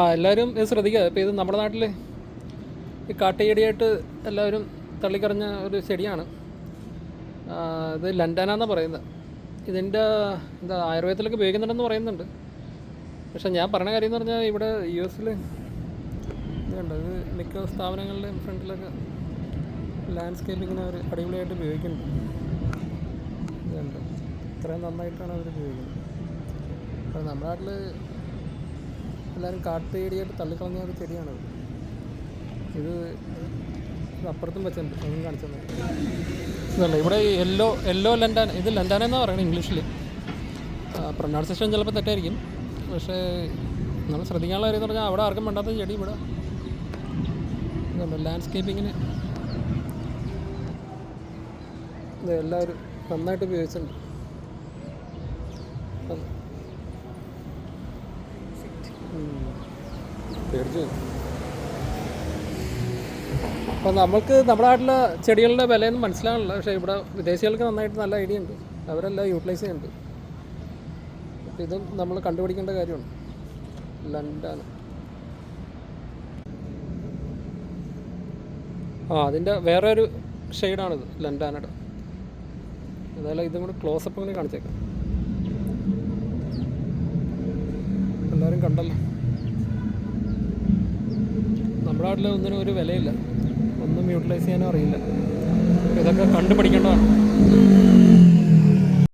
ആ എല്ലാവരും ഇത് ശ്രദ്ധിക്കുക. ഇപ്പോൾ ഇത് നമ്മുടെ നാട്ടിൽ ഈ കാട്ടയടിയായിട്ട് എല്ലാവരും തള്ളിക്കറിഞ്ഞ ഒരു ചെടിയാണ്. ഇത് ലണ്ടന എന്ന് പറയുന്നത്. ഇതിന്റെ എന്താ ആയുർവേദത്തിലൊക്കെ ഉപയോഗിക്കുന്നുണ്ടെന്ന് പറയുന്നുണ്ട്. പക്ഷെ ഞാൻ പറഞ്ഞ കാര്യം എന്ന് പറഞ്ഞാൽ ഇവിടെ യു എസിൽ ഇതുണ്ട് ഇത് മിക്ക സ്ഥാപനങ്ങളിലും ഫ്രണ്ടിലൊക്കെ ലാൻഡ്സ്കേപ്പിങ്ങിന് അവർ അടിപൊളിയായിട്ട് ഉപയോഗിക്കുന്നുണ്ട്. ഇതുണ്ട് ഇത്രയും നന്നായിട്ടാണ് അവർ ഉപയോഗിക്കുന്നത്. അപ്പോൾ നമ്മുടെ നാട്ടിൽ എല്ലാവരും കാട്ടുചെടിയായിട്ട് തള്ളിക്കളഞ്ഞ ഒരു ചെടിയാണത്. ഇത് അപ്പുറത്തും വെച്ചിട്ടുണ്ട് അതും കാണിച്ചു ഇതല്ല ഇവിടെ യെല്ലോ യെല്ലോ ലൻഡാൻ ഇത് ലൻഡാന എന്നാണ് പറയുന്നത് ഇംഗ്ലീഷിൽ പ്രൊനൗൺസിയേഷൻ ചിലപ്പോൾ തെറ്റായിരിക്കും. പക്ഷേ നമ്മൾ ശ്രദ്ധിക്കാനുള്ള കാര്യം എന്ന് പറഞ്ഞാൽ അവിടെ ആർക്കും വേണ്ടാത്ത ചെടി ഇവിടെ. ഇതുണ്ട്? ലാൻഡ്സ്കേപ്പിങ്ങിന് ഇത് എല്ലാവരും നന്നായിട്ട് ഉപയോഗിച്ചിട്ടുണ്ട് അത്. ഉം. പേടിച്ചു പോയി. നമ്മൾക്ക് നമ്മുടെ നാട്ടിലെ ചെടികളുടെ വിലയൊന്നും മനസ്സിലാകണില്ല പക്ഷേ ഇവിടെ വിദേശികൾക്ക് നന്നായിട്ട് നല്ല ഐഡിയ ഉണ്ട്. അവരെല്ലാം യൂട്ടിലൈസ് ചെയ്യുന്നുണ്ട്. ഇതും നമ്മൾ കണ്ടുപിടിക്കേണ്ട കാര്യമാണ്. ലണ്ടൻ ആ അതിന്റെ വേറെ ഒരു ഷെയ്ഡാണിത് ലണ്ടാനയുടെ ഏതായാലും ഇതും കൂടെ ക്ലോസപ്പ് ഇങ്ങനെ കാണിച്ചേക്കാം. എല്ലാവരും കണ്ടല്ലോ. നമ്മുടെ നാട്ടിൽ ഒന്നിനും ഒരു വിലയില്ല. ഒന്നും യൂട്ടിലൈസ് ചെയ്യാനും അറിയില്ല. ഇതൊക്കെ കണ്ടുപഠിക്കേണ്ടതാണ്.